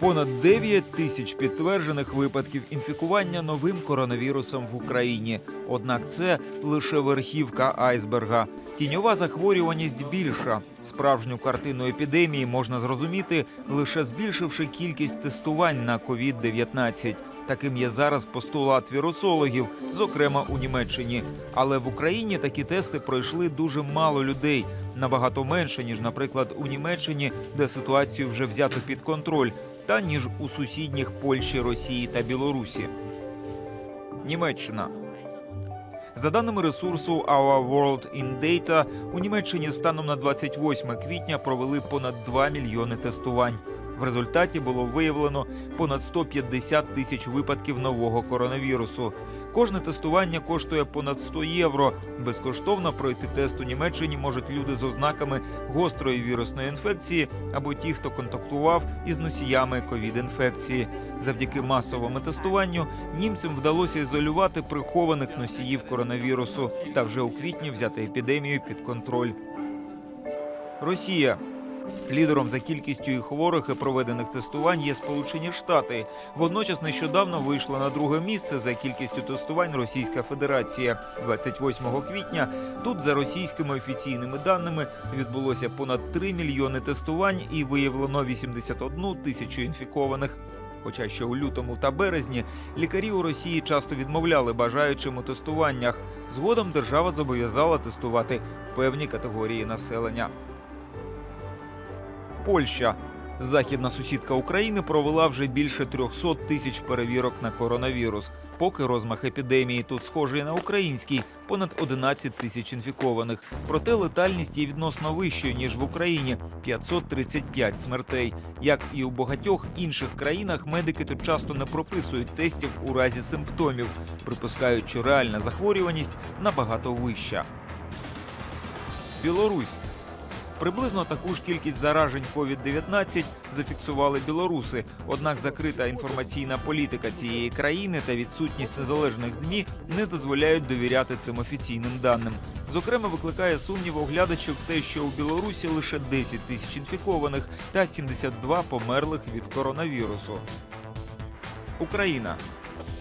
Понад 9 тисяч підтверджених випадків інфікування новим коронавірусом в Україні. Однак це лише верхівка айсберга. Тіньова захворюваність більша. Справжню картину епідемії можна зрозуміти лише збільшивши кількість тестувань на COVID-19. Таким є зараз постулат вірусологів, зокрема у Німеччині. Але в Україні такі тести пройшли дуже мало людей, набагато менше ніж, наприклад, у Німеччині, де ситуацію вже взято під контроль, та ніж у сусідніх Польщі, Росії та Білорусі. Німеччина. За даними ресурсу Our World in Data, у Німеччині станом на 28 квітня провели понад 2 мільйони тестувань. В результаті було виявлено понад 150 тисяч випадків нового коронавірусу. Кожне тестування коштує понад 100 євро. Безкоштовно пройти тест у Німеччині можуть люди з ознаками гострої вірусної інфекції або ті, хто контактував із носіями ковід-інфекції. Завдяки масовому тестуванню німцям вдалося ізолювати прихованих носіїв коронавірусу та вже у квітні взяти епідемію під контроль. Росія Лідером за кількістю і хворих і проведених тестувань є Сполучені Штати. Водночас нещодавно вийшла на друге місце за кількістю тестувань Російська Федерація. 28 квітня тут, за російськими офіційними даними, відбулося понад 3 мільйони тестувань і виявлено 81 тисячу інфікованих. Хоча ще у лютому та березні лікарі у Росії часто відмовляли бажаючим у тестуваннях. Згодом держава зобов'язала тестувати певні категорії населення. Польща. Західна сусідка України провела вже більше 300 тисяч перевірок на коронавірус. Поки розмах епідемії тут схожий на український понад 11 тисяч інфікованих. Проте летальність є відносно вищою ніж в Україні 535 смертей. Як і у багатьох інших країнах, медики тут часто не прописують тестів у разі симптомів, припускають, що реальна захворюваність набагато вища. Білорусь. Приблизно таку ж кількість заражень COVID-19 зафіксували білоруси. Однак закрита інформаційна політика цієї країни та відсутність незалежних змі не дозволяють довіряти цим офіційним даним. Зокрема, викликає сумнів оглядачів те, що у Білорусі лише 10 тисяч інфікованих та 72 померлих від коронавірусу. Україна.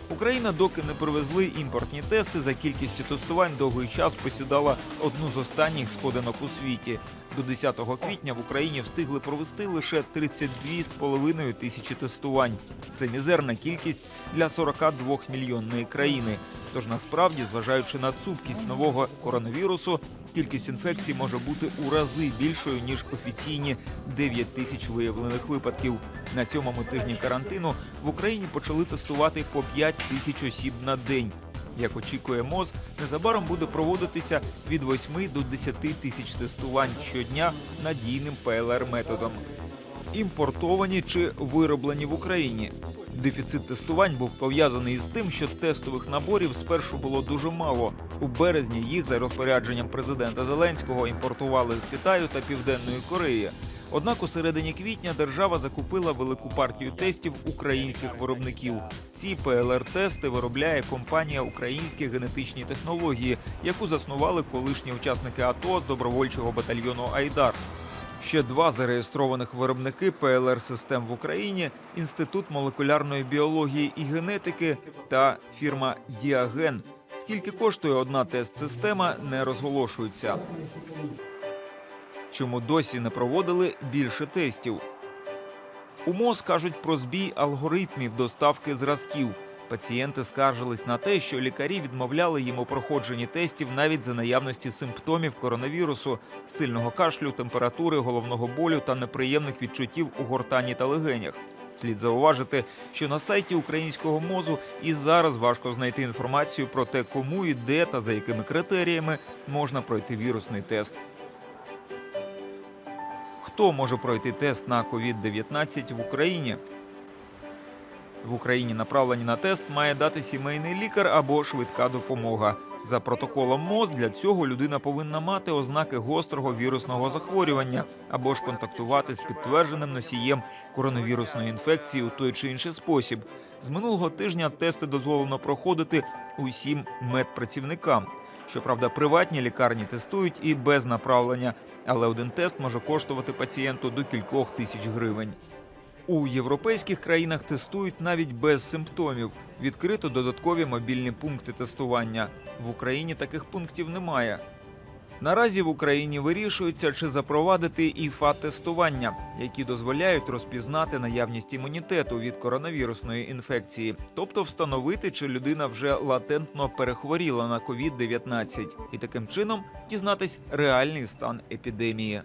Україна, доки не привезли імпортні тести, за кількістю тестувань довгий час посідала одну з останніх сходинок у світі. До 10 квітня в Україні встигли провести лише 32,5 тисячі тестувань. Це мізерна кількість для 42 мільйонної країни. Тож насправді, зважаючи на цупкість нового коронавірусу, кількість інфекцій може бути у рази більшою ніж офіційні 9 тисяч виявлених випадків. На сьомому тижні карантину в Україні почали тестувати по 5 тисяч осіб на день. Як очікує МОЗ, незабаром буде проводитися від 8 до 10 тисяч тестувань щодня надійним ПЛР-методом. Імпортовані чи вироблені в Україні. Дефіцит тестувань був пов'язаний із тим, що тестових наборів спершу було дуже мало. У березні їх за розпорядженням президента Зеленського імпортували з Китаю та Південної Кореї. Однак у середині квітня держава закупила велику партію тестів українських виробників. Ці ПЛР-тести виробляє компанія Українські генетичні технології, яку заснували колишні учасники АТО з добровольчого батальйону Айдар. Ще два зареєстрованих виробники ПЛР-систем в Україні: Інститут молекулярної біології і генетики та фірма Діаген. Скільки коштує одна тест-система, не розголошується. Чому досі не проводили більше тестів? У МОЗ кажуть про збій алгоритмів доставки зразків. Пацієнти скаржились на те, що лікарі відмовляли їм у проходженні тестів навіть за наявності симптомів коронавірусу, сильного кашлю, температури, головного болю та неприємних відчуттів у гортані та легенях. Слід зауважити, що на сайті українського мозу і зараз важко знайти інформацію про те, кому і де та за якими критеріями можна пройти вірусний тест. Хто може пройти тест на COVID-19 в Україні? В Україні направлення на тест має дати сімейний лікар або швидка допомога. За протоколом МОЗ для цього людина повинна мати ознаки гострого вірусного захворювання або ж контактувати з підтвердженим носієм коронавірусної інфекції у той чи інший спосіб. З минулого тижня тести дозволено проходити усім медпрацівникам. Щоправда, приватні лікарні тестують і без направлення, але один тест може коштувати пацієнту до кількох тисяч гривень. У європейських країнах тестують навіть без симптомів. Відкрито додаткові мобільні пункти тестування. В Україні таких пунктів немає. Наразі в Україні вирішується, чи запровадити ІФА-тестування, які дозволяють розпізнати наявність імунітету від коронавірусної інфекції, тобто встановити, чи людина вже латентно перехворіла на COVID-19 і таким чином дізнатись реальний стан епідемії.